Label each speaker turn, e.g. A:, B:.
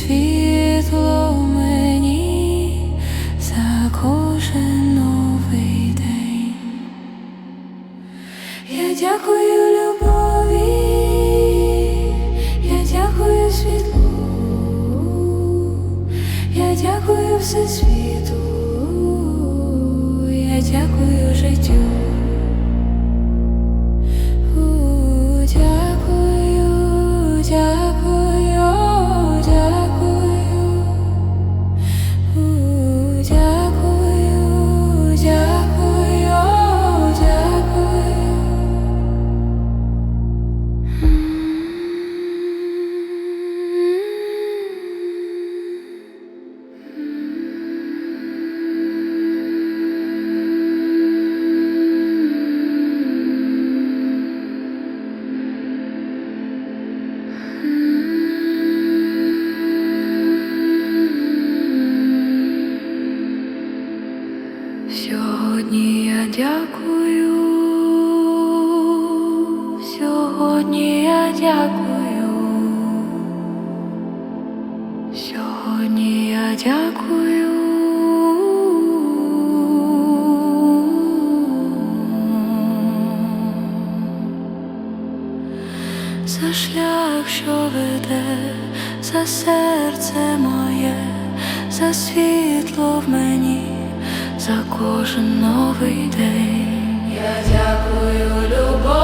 A: світло мені за кожен новий день. Я дякую любові, я дякую світлу, я дякую всесвіту, я дякую життю. Дякую, сьогодні я дякую, сьогодні я дякую. За шлях, що веде, за серце моє, за світло в мені, за кожен новий день. Я дякую любові,